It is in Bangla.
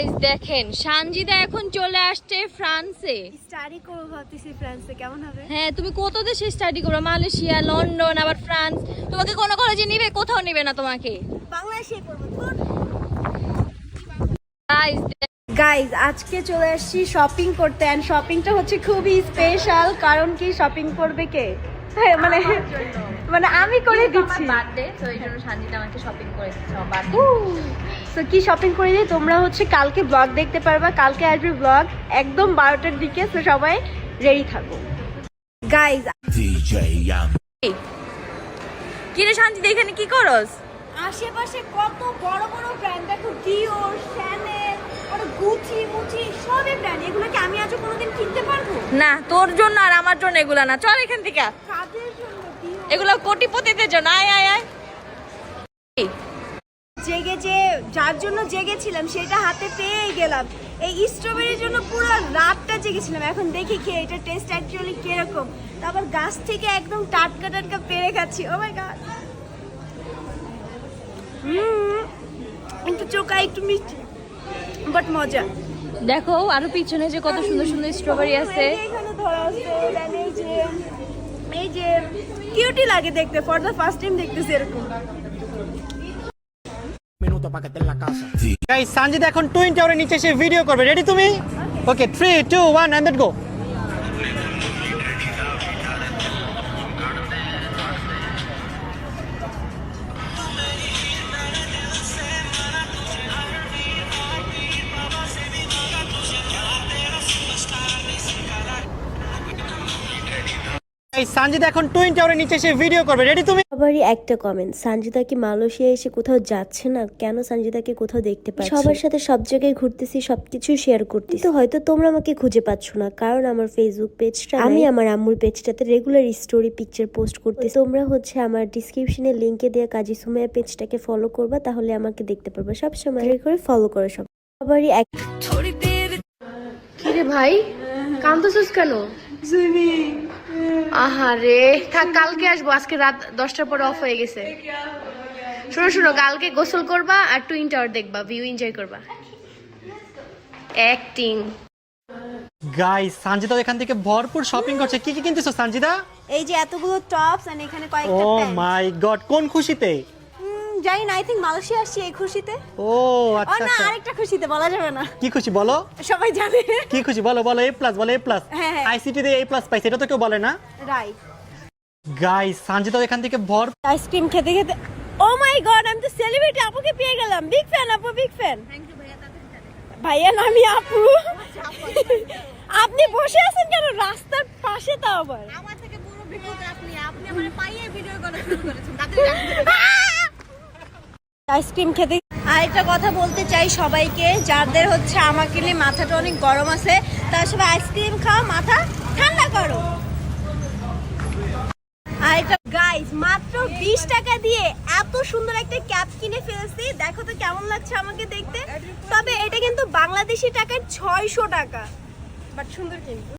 গাইস দেখেন সানজিদা এখন চলে আসছে ফ্রান্সে। স্টাডি করব ভাবতেছি ফ্রান্সে কেমন হবে? হ্যাঁ তুমি কত দেশে স্টাডি করো? মালয়েশিয়া লন্ডন আবার ফ্রান্স। তোমাকে কোনো কলেজে নিবে কোথাও নিবে না তোমাকে। বাংলাদেশে করব গাইস গাইজ আজকে চলে আসছি শপিং করতে অ্যান্ড শপিংটা হচ্ছে খুবই স্পেশাল কারণ কি শপিং করবে কে? হ্যাঁ, মানে মানে আমি করে দিচ্ছি। বার্থডে তো এই জন্য সানজিদা আমাকে শপিং করে দিচ্ছে আমার বার্থডে তো কি শপিং করে দিই তোমরা হচ্ছে কালকে ব্লগ দেখতে পারবা। কালকে আসবে ব্লগ একদম বারোটার দিকে। তো সবাই রেডি থাকো। Guys DJ Young. কি এখানে কি করস? আশেপাশে কত বড় বড় ব্র্যান্ড দেখো ডিওর শ্যানেল আর গুচি মুচি সবই ব্র্যান্ড এগুলো কি আমি আজও কোনোদিন কিনতে পারব? না তোর জন্য আর আমার জন্য এগুলা না। চল এখান থেকে কাদের জন্য এগুলো কোটিপতিদের জন্য। আয় আয় আয়। জেগে যে যার জন্য জেগেছিলাম সেটা হাতে পেয়ে গেলাম। এই স্ট্রবেরির জন্য পুরো রাতটা জেগেছিলাম। এখন দেখি খেয়ে এটা টেস্ট অ্যাকচুয়ালি কীরকম। তারপর গাছ থেকে একদম টাটকা টাটকা পেরে খাচ্ছি। ও মাই গড একটু চোখা একটু মিষ্টি বাট মজা। দেখো আরও পিছনে যে কত সুন্দর সুন্দর স্ট্রবেরি আছে। এখানে ধরা আছে এই যে কিউটি লাগে দেখতে ফর দ্য ফার্স্ট টাইম দেখতেছি এরকম। Minuto para que esté en la casa. Guys Sanjid এখন টুইন টাওয়ারের নিচে এসে ভিডিও করবে. রেডি তুমি? Okay three two one and go Sanjid এখন টুইন টাওয়ারের নিচে এসে ভিডিও করবে। রেডি তুমি? সবারই একটা কমেন্ট সঞ্জিতা কি মালয়েশিয়া এসে কোথাও যাচ্ছে না? কেন সঞ্জিতাকে কোথাও দেখতে পাচ্ছি? সবার সাথে সব জায়গায় ঘুরতেছি সবকিছু শেয়ার করতেছি। তো হয়তো তোমরা আমাকে খুঁজে পাচ্ছ না কারণ আমার ফেসবুক পেজটা আমি আমার আম্মুর পেজটাতে রেগুলার স্টোরি পিকচার পোস্ট করতে তোমরা হচ্ছে আমার ডিসক্রিপশনে লিংকে দেওয়া কাজী সুমাইয়া পেজটাকে ফলো করবা তাহলে আমাকে দেখতে পারবা। সব সময় করে ফলো করো সব। সবারই এক কিরে ভাই কান্দছিস কেন? আহারে থাক কালকে আসব। আজকে রাত দশটার পরে অফ হয়ে গেছে। শোনো শোনো কালকে গোসল করবা আর টুইন টাওয়ার দেখবা ভিউ এনজয় করবা। অ্যাক্টিং গাইস সানজিদা এখান থেকে ভরপুর শপিং করছে। কি কি কিনতেছো সানজিদা? এই যে এতগুলো টপস এখানে কয়েকটা ও মাই গড কোন খুশিতে? জানি না আই থিঙ্ক মালয়েশিয়া আসছি এই খুশিতে। ও ও আচ্ছা না আচ্ছা। আরেকটা খুশিতে বলা যাবে না। কি খুশি বলো? সবাই জানে। কি খুশি? বলো বলো এ প্লাস বলো এ প্লাস হ্যাঁ, হ্যাঁ। আইসিটি দিয়ে এ প্লাস পাইছে এটা তো কেউ বলে না। রাইট গাইস এখান থেকে ভর আইসক্রিম খেতে খেতে ও মাই গড আমি তো সেলিব্রিটি আপুকে পেয়ে গেলাম। বিগ ফ্যান আপু বিগ ফ্যান ভাইয়া না আমি আপু। আপনি বসে আছেন কেন? রাস্তার পাশে তাও আবার। আমার থেকে পুরো ভিডিওতে আপনি আপনি আমার পাইয়ে ভিডিও করা শুরু করেছেন তাদের আইসক্রিম খেতে। আর একটা কথা বলতে চাই সবাইকে, যাদের হচ্ছে আমাকে নিয়ে মাথাটা অনেক গরম আছে, তার সবাই আইসক্রিম খাও, মাথা ঠান্ডা করো। মাত্র বিশ টাকা দিয়ে এত সুন্দর একটা ক্যাপ কিনে ফেলছি। দেখো তো কেমন লাগছে আমাকে দেখতে। তবে এটা কিন্তু বাংলাদেশি টাকায় ছয়শো টাকা। বাট সুন্দর কিন্তু।